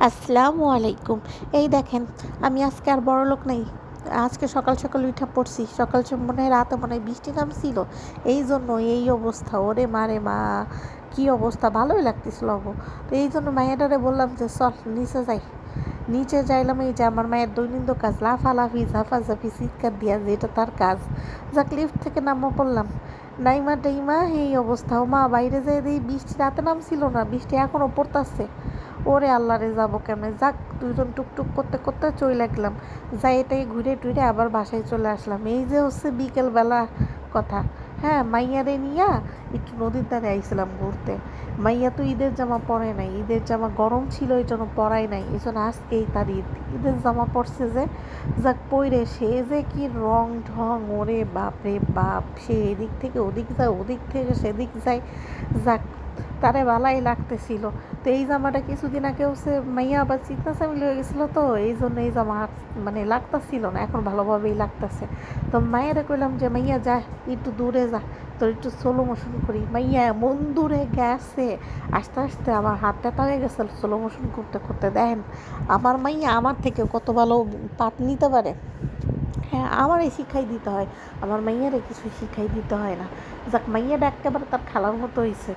আসসালামু আলাইকুম। এই দেখেন, আমি আজকে আর বড় লোক নাই। আজকে সকাল সকাল উঠা পড়ছি। সকাল মনে হয় রাতে মনে হয় বৃষ্টি নামছিল। এই জন্য এই অবস্থা। ওরে মারে মা, কি অবস্থা? ভালোই লাগতেছিল অব। তো এই জন্য মায়েরারে বললাম যে, চল, নিচে যাই। নিচে যাইলাম এই যে আমার মায়ের দৈনন্দিন কাজ। লাফালাফি ঝাফাঝাফি চিৎকার দিয়া যেটা তার কাজ। যাক লিফট থেকে নামা পড়লাম। নাইমা টাইমা এই অবস্থা। ও মা বাইরে যেয়ে দিই বৃষ্টি রাতে নামছিল না। বৃষ্টি এখনও পড়তাছে। ওরে আল্লাহ রে, যাব কেমনে? যাক দুজন টুকটুক করতে করতে চলে লাগলাম যাই এটাই ঘুরে টুরে আবার বাসায় চলে আসলাম। এই যে হচ্ছে বিকেলবেলা কথা। হ্যাঁ মাইয়ারে নিয়া একটু নদীর ধারে আইছিলাম ঘুরতে। মাইয়া তো ঈদের জামা পরে নাই। ঈদের জামা গরম ছিল, এই জন্য পরাই নাই। এই জন্য আজকেই তার ঈদ। ঈদের জামা পরছে যে, যাক পইরে সে যে কি রং ঢং, ওরে বাপ রে বাপ। সে এদিক থেকে ওদিক যায়, ওদিক থেকে সেদিক যায়। যাক তারে ভালাই লাগতেছিল। তো এই জামাটা কিছুদিন আগে হচ্ছে মাইয়া আবার চিকনা চামিল হয়ে গেছিল তো এই জন্য এই জামা মানে লাগতাছিল না, এখন ভালোভাবেই লাগতেছে। তো মায়েরা কইলাম যে, মাইয়া যা, একটু দূরে যা, তোর একটু সোলো মোশন করি। মাইয়া এমন দূরে গেছে, আস্তে আস্তে আমার হাতটা ব্যথা গেছে সোলো মোশন করতে করতে। দেখেন, আমার মাইয়া আমার থেকে কত ভালো পাট নিতে পারে। হ্যাঁ আমারই শিখাই দিতে হয়। আমার মাইয়ারে কিছু শিখাই দিতে হয় না। যাক, মাইয়াটা একেবারে তার খেলার মতো হয়েছে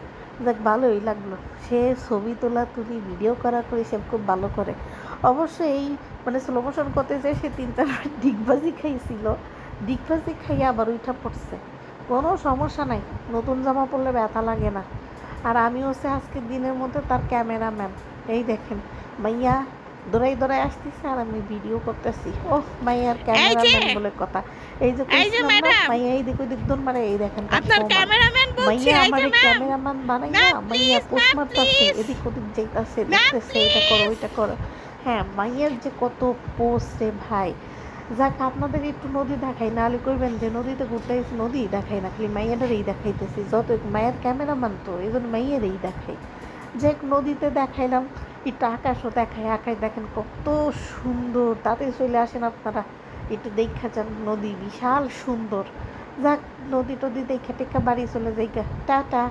যাক ভালোই লাগল। সে ছবি তোলা তুলি ভিডিও করা করে সে খুব ভালো করে। অবশ্য এই মানে স্লো মোশন করতে যে সে তিন চারবার ডিগবাজি খাইছিল। ডিগবাজি খাইয়ে আবার উঠা পড়ছে। কোনো সমস্যা নাই নতুন জামা পরলে ব্যথা লাগে না। আর আমি হচ্ছে আজকের দিনের মধ্যে তার ক্যামেরাম্যান এই দেখেন মাইয়া দৌড়াই দৌড়াই আসতেছে আর আমি ভিডিও করতেছি। ও মাইয়ার ক্যামেরাম্যান বলে কথা। এই যে মাইয়া এই দিক ওই দিক দৌড় মারে এই দেখেন আপনার ক্যামেরাম্যান মাইয়া আমারে ক্যামেরাম্যান বানাই না মাইয়া পোস্ট ম্যাম, এদিক ওদিক যাইতাছে দেখতেছে এটা করো ওইটা করো। হ্যাঁ মাইয়ার যে কত পোস্ট রে ভাই। যাক আপনাদের একটু নদী দেখাই নাহলে কইবেন যে নদীতে ঘুরতে নদী দেখাই না খালি মাইয়াটারই দেখাইতেছি যত মায়ের ক্যামেরাম্যান তো এই জন্য মাইয়ারই দেখাই। যে নদীতে দেখাইলাম একটু আকাশও দেখাই আকাশ দেখেন কত সুন্দর তাতে চলে আসেন আপনারা একটু দেখা যান নদী বিশাল সুন্দর। যাক নদী টদি দেখে টেকা বাড়ি চলে যাইগা। টাটা।